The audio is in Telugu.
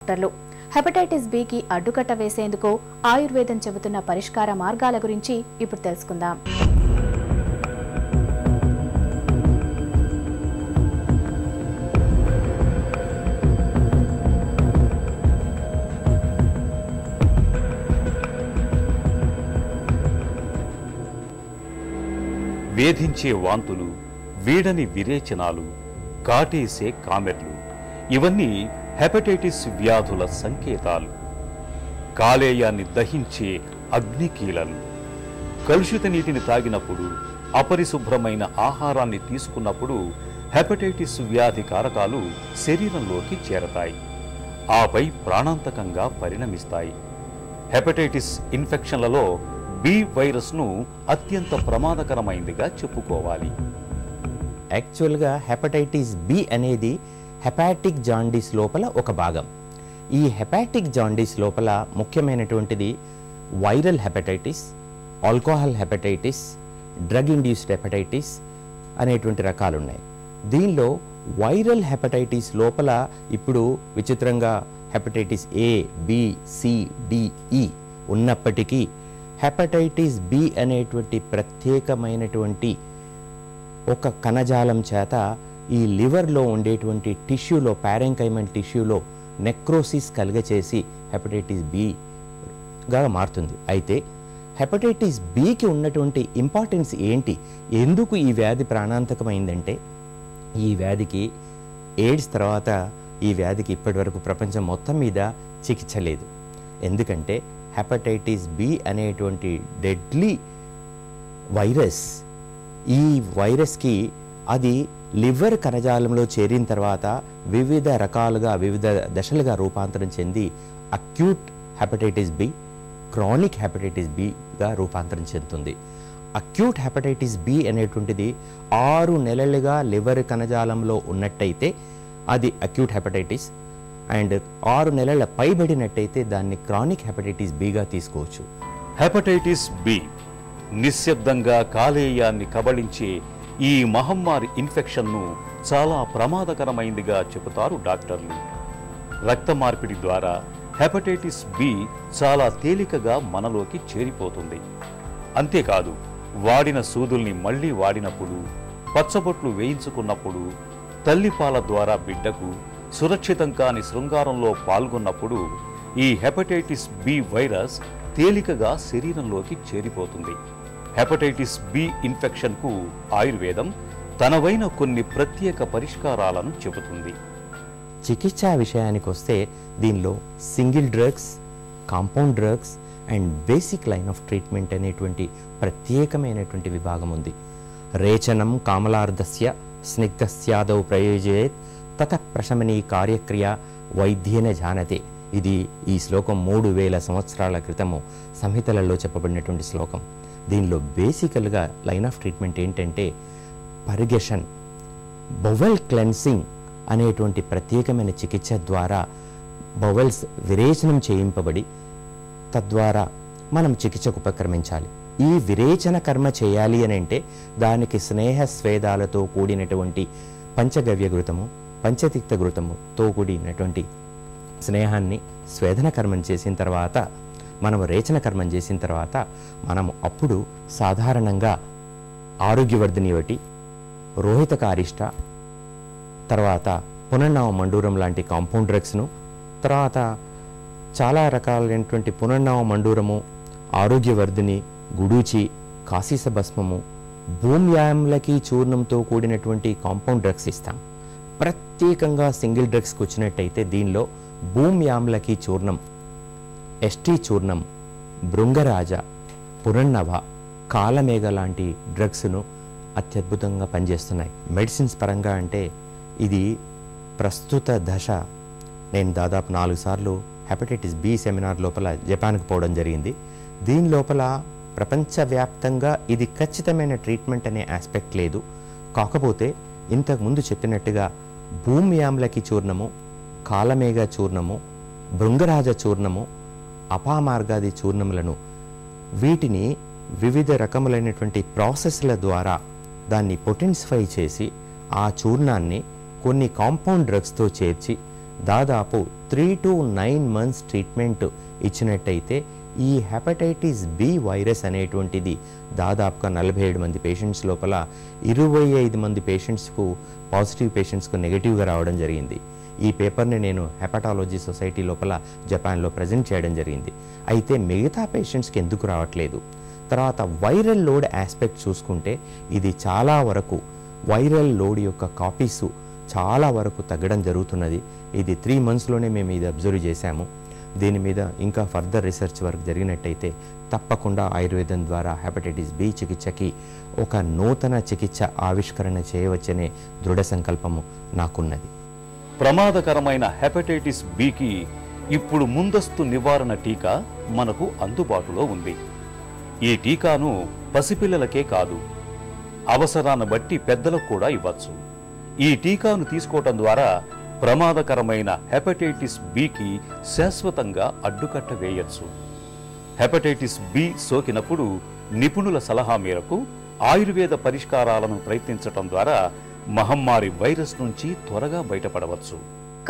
డాక్టర్లు. హెపటైటిస్ బికి అడ్డుకట్ట వేసేందుకు ఆయుర్వేదం చెబుతున్న పరిష్కార మార్గాల గురించి ఇప్పుడు తెలుసుకుందాం. వేధించే వాంతులు వీడని విరేచనాలు కాటేసే కామెర్లు. ఇవన్నీ హెపటైటిస్ వ్యాధుల సంకేతాలు. కాలేయాన్ని దహించే అగ్నికీలలు. కలుషిత నీటిని తాగినప్పుడు అపరిశుభ్రమైన ఆహారాన్ని తీసుకున్నప్పుడు హెపటైటిస్ వ్యాధి కారకాలు శరీరంలోకి చేరతాయి. ఆపై ప్రాణాంతకంగా పరిణమిస్తాయి. హెపటైటిస్ ఇన్ఫెక్షన్లలో బి వైరస్ను అత్యంత ప్రమాదకరమైందిగా చెప్పుకోవాలి. యాక్చువల్గా హెపటైటిస్ బి అనేది హెపాటిక్ జాండీస్ లోపల ఒక భాగం. ఈ హెపాటిక్ జాండీస్ లోపల ముఖ్యమైనటువంటిది viral hepatitis alcohol hepatitis drug induced hepatitis అనేటువంటి రకాలు ఉన్నాయి దీనిలో వైరల్ హెపటైటిస్ లోపల ఇప్పుడు విచిత్రంగా హెపటైటిస్ ఏ బి e ఉన్నప్పటికీ హెపటైటిస్ బి అనేటువంటి ప్రత్యేకమైనటువంటి ఒక కణజాలం చేత ఈ లివర్లో ఉండేటువంటి టిష్యూలో పారెంకైమల్ టిష్యూలో నెక్రోసిస్ కలుగచేసి హెపటైటిస్ బిగా మారుతుంది. అయితే హెపటైటిస్ బికి ఉన్నటువంటి ఇంపార్టెన్స్ ఏంటి? ఎందుకు ఈ వ్యాధి ప్రాణాంతకమైందంటే ఈ వ్యాధికి ఎయిడ్స్ తర్వాత ఈ వ్యాధికి ఇప్పటివరకు ప్రపంచం మొత్తం మీద చికిత్స లేదు. ఎందుకంటే హెపటైటిస్ బి అనేటువంటి డెడ్లీ వైరస్ ఈ వైరస్కి అది లివర్ కణజాలంలో చేరిన తర్వాత వివిధ రకాలుగా వివిధ దశలుగా రూపాంతరం చెంది acute hepatitis B chronic hepatitis బిగా రూపాంతరం చెందుతుంది. అక్యూట్ హెపటైటిస్ బి అనేటువంటిది ఆరు నెలలుగా లివర్ కణజాలంలో ఉన్నట్టయితే అది అక్యూట్ హెపటైటిస్ అండ్ ఆరు నెలల పైబడినట్టయితే దాన్ని క్రానిక్ హెపటైటిస్ బిగా తీసుకోవచ్చు. హెపటైటిస్ బి నిశ్శబ్దంగా కాలేయాన్ని కబళించే ఈ మహమ్మారి ఇన్ఫెక్షన్ను చాలా ప్రమాదకరమైందిగా చెబుతారు డాక్టర్లు. రక్త మార్పిడి ద్వారా హెపటైటిస్ బి చాలా తేలికగా మనలోకి చేరిపోతుంది. అంతేకాదు వాడిన సూదుల్ని మళ్ళీ వాడినప్పుడు పచ్చబొట్లు వేయించుకున్నప్పుడు తల్లిపాల ద్వారా బిడ్డకు సురక్షితం కాని శృంగారంలో పాల్గొన్నప్పుడు ఈ హెపటైటిస్ బి వైరస్ తేలికగా శరీరంలోకి చేరిపోతుంది. హెపటైటిస్ బి ఇన్ఫెక్షన్కు ఆయుర్వేదం తనవైన కొన్ని ప్రత్యేక పరిష్కారాలను చెబుతుంది. చికిత్సా విషయానికి వస్తే దీనిలో single drugs compound drugs and basic line of treatment అనేటువంటి ప్రత్యేకమైనటువంటి విభాగం ఉంది. రేచనం కామలార్ధస్య స్నిగ్ధస్యాదౌ ప్రయోజయేత్ తత ప్రశమనీ కార్యక్రియ వైద్యేన జానతే. ఇది ఈ శ్లోకం మూడు వేల సంవత్సరాల క్రితము సంహితలలో చెప్పబడినటువంటి శ్లోకం. దీనిలో బేసికల్గా లైన్ ఆఫ్ ట్రీట్మెంట్ ఏంటంటే పరిగెషన్ బొవెల్ క్లెన్సింగ్ అనేటువంటి ప్రత్యేకమైన చికిత్స ద్వారా బొవెల్స్ విరేచనం చేయింపబడి తద్వారా మనం చికిత్సకు ఉపక్రమించాలి. ఈ విరేచన కర్మ చేయాలి అని అంటే దానికి స్నేహ స్వేదాలతో కూడినటువంటి పంచగవ్య ఘృతము పంచతిక్త ఘృతముతో కూడినటువంటి స్నేహాన్ని స్వేదన కర్మం చేసిన తర్వాత మనము రేచన కర్మం చేసిన తర్వాత మనము అప్పుడు సాధారణంగా ఆరోగ్యవర్ధిని ఒకటి రోహితకారిష్ట తర్వాత పునర్నామ మండూరం లాంటి కాంపౌండ్ డ్రగ్స్ను తర్వాత చాలా రకాలైనటువంటి పునర్నామ మండూరము ఆరోగ్యవర్ధిని గుడూచి కాశీస భస్మము భూమ్యాయంలకి చూర్ణంతో కూడినటువంటి కాంపౌండ్ డ్రగ్స్ ఇస్తాం. ప్రత్యేకంగా సింగిల్ డ్రగ్స్కి వచ్చినట్టయితే దీనిలో భూమ్యామ్లకి చూర్ణం ఎస్టీ చూర్ణం భృంగరాజ పునర్నవ కాలమేఘ లాంటి డ్రగ్స్ను అత్యద్భుతంగా పనిచేస్తున్నాయి. మెడిసిన్స్ పరంగా అంటే ఇది ప్రస్తుత దశ. నేను దాదాపు నాలుగు సార్లు హెపటైటిస్ బి సెమినార్ లోపల జపాన్కి పోవడం జరిగింది. దీని లోపల ప్రపంచవ్యాప్తంగా ఇది ఖచ్చితమైన ట్రీట్మెంట్ అనే ఆస్పెక్ట్ లేదు. కాకపోతే ఇంతకుముందు చెప్పినట్టుగా భూమ్యామ్లకి చూర్ణము కాలమేఘ చూర్ణము భృంగరాజ చూర్ణము అపామార్గాది చూర్ణములను వీటిని వివిధ రకములైనటువంటి ప్రాసెస్ల ద్వారా దాన్ని పొటెన్సిఫై చేసి ఆ చూర్ణాన్ని కొన్ని కాంపౌండ్ డ్రగ్స్తో చేర్చి దాదాపు three to nine months treatment ఇచ్చినట్టయితే ఈ హెపటైటిస్ బి వైరస్ అనేటువంటిది దాదాపుగా నలభై ఏడు మంది పేషెంట్స్ లోపల ఇరవై ఐదు మంది పేషెంట్స్కు పాజిటివ్ పేషెంట్స్కు నెగిటివ్గా రావడం జరిగింది. ఈ పేపర్ని నేను హెపటాలజీ సొసైటీ లోపల జపాన్లో ప్రజెంట్ చేయడం జరిగింది. అయితే మిగతా పేషెంట్స్కి ఎందుకు రావట్లేదు? తర్వాత వైరల్ లోడ్ ఆస్పెక్ట్ చూసుకుంటే ఇది చాలా వరకు వైరల్ లోడ్ యొక్క కాపీసు చాలా వరకు తగ్గడం జరుగుతున్నది. ఇది త్రీ మంత్స్లోనే మేము ఇది అబ్జర్వ్ చేశాము. దీని మీద ఇంకా ఫర్దర్ రీసెర్చ్ వర్క్ జరిగినట్టయితే తప్పకుండా ఆయుర్వేదం ద్వారా హెపటైటిస్ బి చికిత్సకి ఒక నూతన చికిత్స ఆవిష్కరణ చేయవచ్చనే దృఢ సంకల్పము నాకున్నది. ప్రమాదకరమైన హెపటైటిస్ బికి ఇప్పుడు ముందస్తు నివారణ టీకా మనకు అందుబాటులో ఉంది. ఈ టీకాను పసిపిల్లలకే కాదు అవసరాన్ని బట్టి పెద్దలకు కూడా ఇవ్వచ్చు. ఈ టీకాను తీసుకోవటం ద్వారా ప్రమాదకరమైన హెపటైటిస్ బికి శాశ్వతంగా అడ్డుకట్ట వేయచ్చు. హెపటైటిస్ బి సోకినప్పుడు నిపుణుల సలహా మేరకు ఆయుర్వేద పరిష్కారాలను ప్రయత్నించటం ద్వారా మహమ్మారి వైరస్ నుంచి త్వరగా బయటపడవచ్చు.